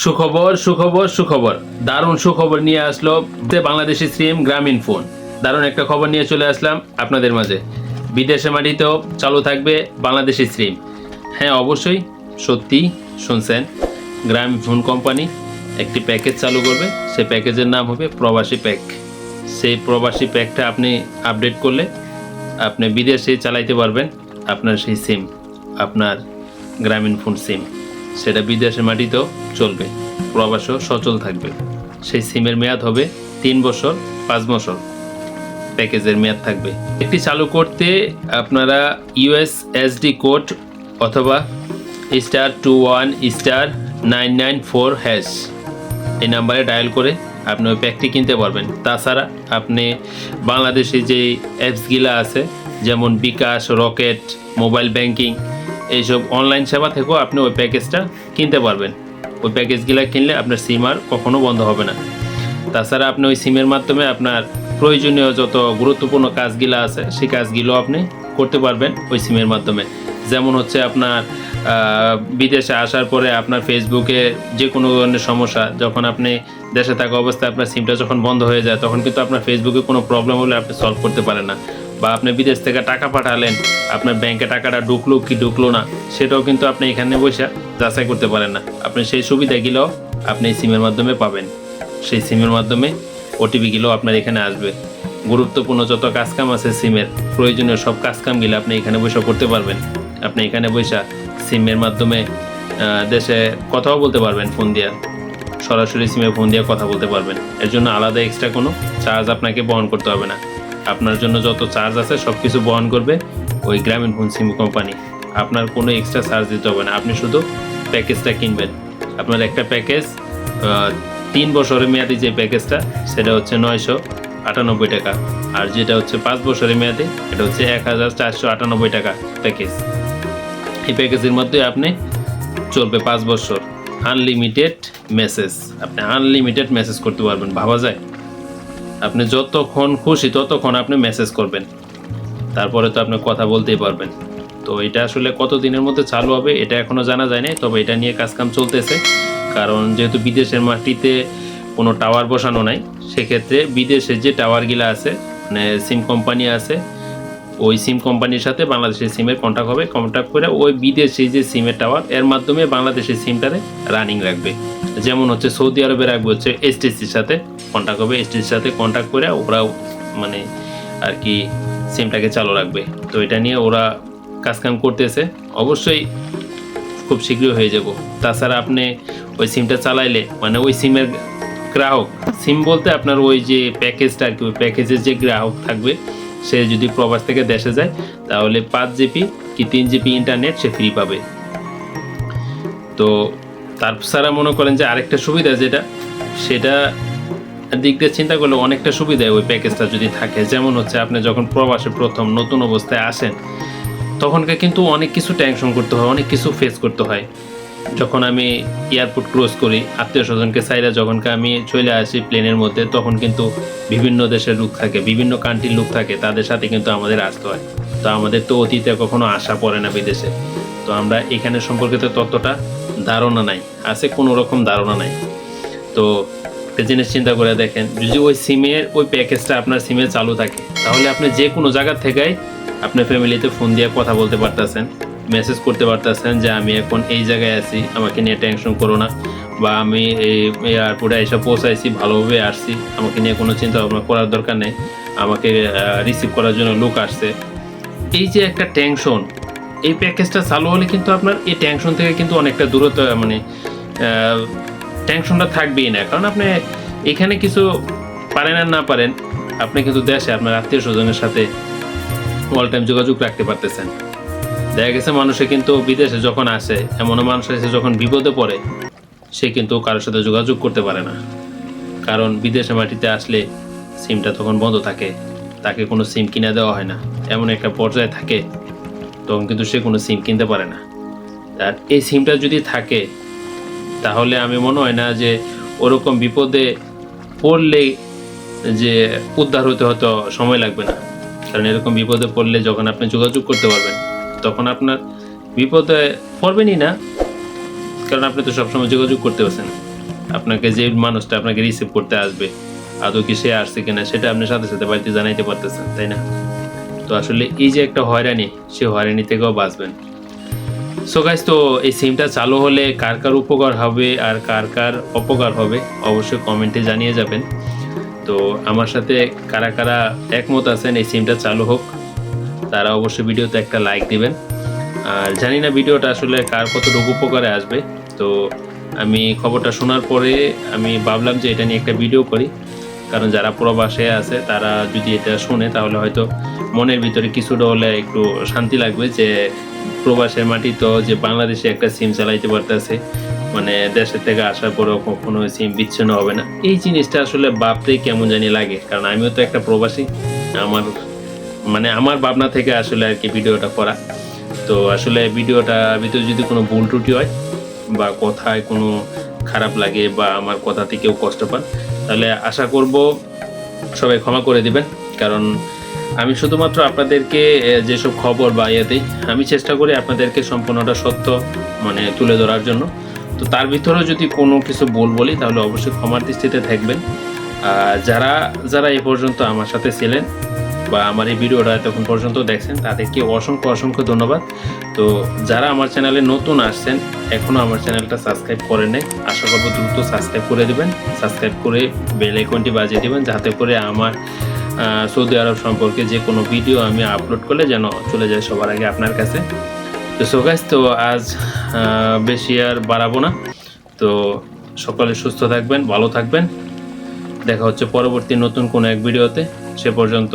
সুখবর সুখবর সুখবর। দারুণ সুখবর নিয়ে আসলো বাংলাদেশি সিম গ্রামীণ ফোন। দারুণ একটা খবর নিয়ে চলে আসলাম আপনাদের মাঝে। বিদেশে মাটিতেও চালু থাকবে বাংলাদেশি সিম হ্যাঁ অবশ্যই, সত্যি শুনছেন, গ্রামীণ ফোন কোম্পানি একটি প্যাকেজ চালু করবে। সেই প্যাকেজের নাম হবে প্রবাসী প্যাক। সেই প্রবাসী প্যাকটা আপনি আপডেট করলে আপনি বিদেশে চালাইতে পারবেন আপনার সেই সিম আপনার গ্রামীণ ফোন সিম সেটা বিদেশের মাটিতেও চলবে। প্রবাসও সচল থাকবে। সেই সিমের মেয়াদ হবে তিন বছর, পাঁচ বছর। প্যাকেজের মেয়াদ থাকবে। একটি চালু করতে আপনারা ইউএস এসডি কোড অথবা star two one star nine nine four hash এই নাম্বারে ডায়াল করে আপনি ওই প্যাকটি কিনতে পারবেন। তাছাড়া আপনি বাংলাদেশে যে অ্যাপসগুলো আছে, যেমন বিকাশ, রকেট মোবাইল ব্যাংকিং এইসব অনলাইন সেবা থেকেও আপনি ওই প্যাকেজটা কিনতে পারবেন। ওই প্যাকেজগুলো কিনলে আপনার সিম আর কখনো বন্ধ হবে না। তাছাড়া আপনি ওই সিমের মাধ্যমে আপনার প্রয়োজনীয় যত গুরুত্বপূর্ণ কাজগুলো আছে, সেই কাজগুলো আপনি করতে পারবেন ওই সিমের মাধ্যমে। যেমন হচ্ছে আপনার বিদেশে আসার পরে আপনার ফেসবুকে যে কোনো ধরনের সমস্যা, যখন আপনি দেশে থাকা অবস্থায় আপনার সিমটা যখন বন্ধ হয়ে যায়, তখন কিন্তু আপনার ফেসবুকে কোনো প্রবলেম হলে আপনি সলভ করতে পারেন না। বা আপনি বিদেশ থেকে টাকা পাঠালেন, আপনার ব্যাংকে টাকাটা ঢুকলো কি ঢুকলো না, সেটাও কিন্তু আপনি এখানে বসে যাচাই করতে পারেন না। আপনি সেই সুবিধাগুলো আপনি সিমের মাধ্যমে পাবেন। সেই সিমের মাধ্যমে ওটিপিগুলো আপনার এখানে আসবে। গুরুত্বপূর্ণ যত কাজকাম আছে সিমের প্রয়োজনীয় সব কাজকামগুলো আপনি এখানে বসে করতে পারবেন। আপনি এখানে বসে সিমের মাধ্যমে দেশে কথাও বলতে পারবেন, ফোন দিয়ে। সরাসরি সিমে ফোন দিয়ে কথা বলতে পারবেন। এর জন্য আলাদা এক্সট্রা কোনো চার্জ আপনাকে বহন করতে হবে না। আপনার জন্য যত চার্জ আছে সব কিছু বহন করবে ওই গ্রামীণ ফোন সিম কোম্পানি। আপনার কোনো এক্সট্রা চার্জ দিতে হবে না। আপনি শুধু প্যাকেজটা কিনবেন। আপনার একটা প্যাকেজ তিন বছরের মেয়াদি যে প্যাকেজটা সেটা হচ্ছে নয়শো আটানব্বই টাকা। আর যেটা হচ্ছে পাঁচ বছরের মেয়াদি, এটা হচ্ছে এক হাজার চারশো আটানব্বই টাকা প্যাকেজ এই প্যাকেজের মধ্যে আপনি চলবে পাঁচ বছর। আনলিমিটেড মেসেজ আপনি আনলিমিটেড মেসেজ করতে পারবেন। ভাবা যায়? আপনি যতক্ষণ খুশি ততক্ষণ আপনি মেসেজ করবেন। তারপরে তো আপনি কথা বলতেই পারবেন। তো এটা আসলে কত দিনের মধ্যে চালু হবে এটা এখনও জানা যায় নাই তবে এটা নিয়ে কাজকাম চলতেছে। কারণ যেহেতু বিদেশের মাটিতে কোনো টাওয়ার বসানো নাই, সেক্ষেত্রে বিদেশের যে টাওয়ারগুলো আছে মানে সিম কোম্পানি আছে, ওই সিম কোম্পানির সাথে বাংলাদেশের সিমের কন্ট্যাক্ট হবে। কন্ট্যাক্ট করে ওই বিদেশি যে সিমের টাওয়ার এর মাধ্যমে বাংলাদেশের সিমটারে রানিং রাখবে। যেমন হচ্ছে সৌদি আরবে রাখবে হচ্ছে এসটিসির সাথে। কন্ট্যাক্ট হবে এসটিসির সাথে কন্ট্যাক্ট করে ওরা মানে আর কি সিমটাকে চালু রাখবে। তো এটা নিয়ে ওরা কাজকাম করতেছে। অবশ্যই খুব শীঘ্রই হয়ে যাব। তাছাড়া আপনি ওই সিমটা চালাইলে মানে ওই সিমের গ্রাহক সিম বলতে আপনার ওই যে প্যাকেজটা আর কি, ওই প্যাকেজের যে গ্রাহক থাকবে, সে যদি প্রবাস থেকে দেশে যায়, তাহলে পাঁচ জিবি কি তিন জিবি ইন্টারনেট সে ফ্রি পাবে। তো তাছাড়া মনে করেন যে আরেকটা সুবিধা যেটা, সেটা দিক দিয়ে চিন্তা করলে অনেকটা সুবিধা ওই প্যাকেজটা যদি থাকে। যেমন হচ্ছে আপনি যখন প্রবাসে প্রথম নতুন অবস্থায় আসেন, তখনকে কিন্তু অনেক কিছু টেনশন করতে হয়, অনেক কিছু ফেস করতে হয়। যখন আমি এয়ারপোর্ট ক্রস করি, আত্মীয় স্বজনকে চাইলে যখনকে আমি চলে আসি প্লেনের মধ্যে, তখন কিন্তু বিভিন্ন দেশের লোক থাকে, বিভিন্ন কান্ট্রির লোক থাকে, তাদের সাথে কিন্তু আমাদের আসতে হয়। তো আমাদের তো অতীতে কখনো আসা পড়ে না বিদেশে। তো আমরা এখানে সম্পর্কিত ততটা ধারণা নাই, আছে কোনো রকম ধারণা নাই। তো একটা জিনিস চিন্তা করে দেখেন, যদি ওই সিমের, ওই প্যাকেজটা আপনার সিমে চালু থাকে, তাহলে আপনি যে কোনো জায়গা থেকেই আপনার ফ্যামিলিতে ফোন দিয়ে কথা বলতে পারতেছেন মেসেজ করতে পারতেছেন যে আমি এখন এই জায়গায় আছি, আমাকে নিয়ে টেনশন করো না, বা আমি এই এয়ারপোর্টে এসে পৌঁছাইছি, ভালোভাবে আসছি, আমাকে নিয়ে কোনো চিন্তা ভাবনা করার দরকার নেই, আমাকে রিসিভ করার জন্য লোক আসছে। এই যে একটা টেনশন এই প্যাকেজটা চালু হলে কিন্তু আপনার এই টেনশন থেকে কিন্তু অনেকটা দূরত্ব মানে টেনশনটা থাকবেই না। কারণ আপনি এখানে কিছু পারেন আর না পারেন, আপনি কিন্তু দেশে আপনার আত্মীয় স্বজনের সাথে অল টাইম যোগাযোগ রাখতে পারতেছেন। দেখা গেছে মানুষে কিন্তু বিদেশে যখন আসে এমনও মানুষ আছে যখন বিপদে পড়ে, সে কিন্তু কারোর সাথে যোগাযোগ করতে পারে না। কারণ বিদেশে মাটিতে আসলে সিমটা তখন বন্ধ থাকে, তাকে কোনো সিম কিনে দেওয়া হয় না। এমন একটা পর্যায়ে থাকে, তখন কিন্তু সে কোনো সিম কিনতে পারে না। আর এই সিমটা যদি থাকে তাহলে আমি মনে হয় না যে ওরকম বিপদে পড়লে যে উদ্ধার হতে হয়তো সময় লাগবে না। কারণ এরকম বিপদে পড়লে যখন আপনি যোগাযোগ করতে পারবেন, তখন আপনার বিপদে পড়বেনই না। কারণ আপনি তো সবসময় যোগাযোগ করতে পারছেন আপনাকে যে মানুষটা আপনাকে রিসিভ করতে আসবে, আদৌ কি সে আসছে কিনা সেটা আপনি সাথে সাথে বাড়িতে জানাইতে পারতেছেন, তাই না? তো আসলে এই যে একটা হয়রানি, সে হয়রানি থেকেও বাঁচবেন। সো গাইজ তো এই সিমটা চালু হলে কার কার উপকার হবে আর কার কার অপকার হবে, অবশ্যই কমেন্টে জানিয়ে যাবেন। তো আমার সাথে কারা কারা একমত আছেন, এই সিমটা চালু হোক, তারা অবশ্যই ভিডিওতে একটা লাইক দিবেন। আর জানি না ভিডিওটা আসলে কার কতটুকু উপকারে আসবে। তো আমি খবরটা শোনার পরে আমি ভাবলাম যে এটা নিয়ে একটা ভিডিও করি। কারণ যারা প্রবাসে আছে, তারা যদি এটা শুনে, তাহলে হয়তো মনের ভিতরে কিছুটা হলে একটু শান্তি লাগবে যে প্রবাসের মাটি তো যে বাংলাদেশে একটা সিম চালাইতে পারতেছে মানে দেশের থেকে আসার পরেও কখনো সিম বিচ্ছিন্ন হবে না। এই জিনিসটা আসলে ভাবতেই কেমন জানি লাগে, কারণ আমিও তো একটা প্রবাসী। আমার মানে আমার ভাবনা থেকে আসলে আর কি ভিডিওটা করা। তো আসলে ভিডিওটা ভিতরে যদি কোনো ভুল ত্রুটি হয় বা কথায় কোনো খারাপ লাগে বা আমার কথা থেকেও কষ্ট পান তাহলে আশা করব সবাই ক্ষমা করে দিবেন, কারণ আমি শুধুমাত্র আপনাদেরকে যেসব খবর বা ইয়ে দিই আমি চেষ্টা করি আপনাদেরকে সম্পূর্ণটা সত্য মানে তুলে ধরার জন্য। তো তার ভিতরেও যদি কোনো কিছু ভুল বলি, তাহলে অবশ্যই ক্ষমার দৃষ্টিতে থাকবেন। যারা যারা এ পর্যন্ত আমার সাথে ছিলেন বা আমার এই ভিডিওটা এতক্ষণ পর্যন্ত দেখছেন, তাদেরকে অসংখ্য অসংখ্য ধন্যবাদ। তো যারা আমার চ্যানেলে নতুন আসছেন এখনও আমার চ্যানেলটা সাবস্ক্রাইব করেন নাই, আশা করব দ্রুত সাবস্ক্রাইব করে দিবেন, সাবস্ক্রাইব করে বেল আইকনটি বাজিয়ে দেবেন, যাতে করে আমার সৌদি আরব সম্পর্কে যে কোনো ভিডিও আমি আপলোড করলে যেন চলে যায় সবার আগে আপনার কাছে। তো সোগাইজ তো আজ বেশি আর বাড়াবো না। তো সকলে সুস্থ থাকবেন, ভালো থাকবেন। দেখা হচ্ছে পরবর্তী নতুন কোনো এক ভিডিওতে। সে পর্যন্ত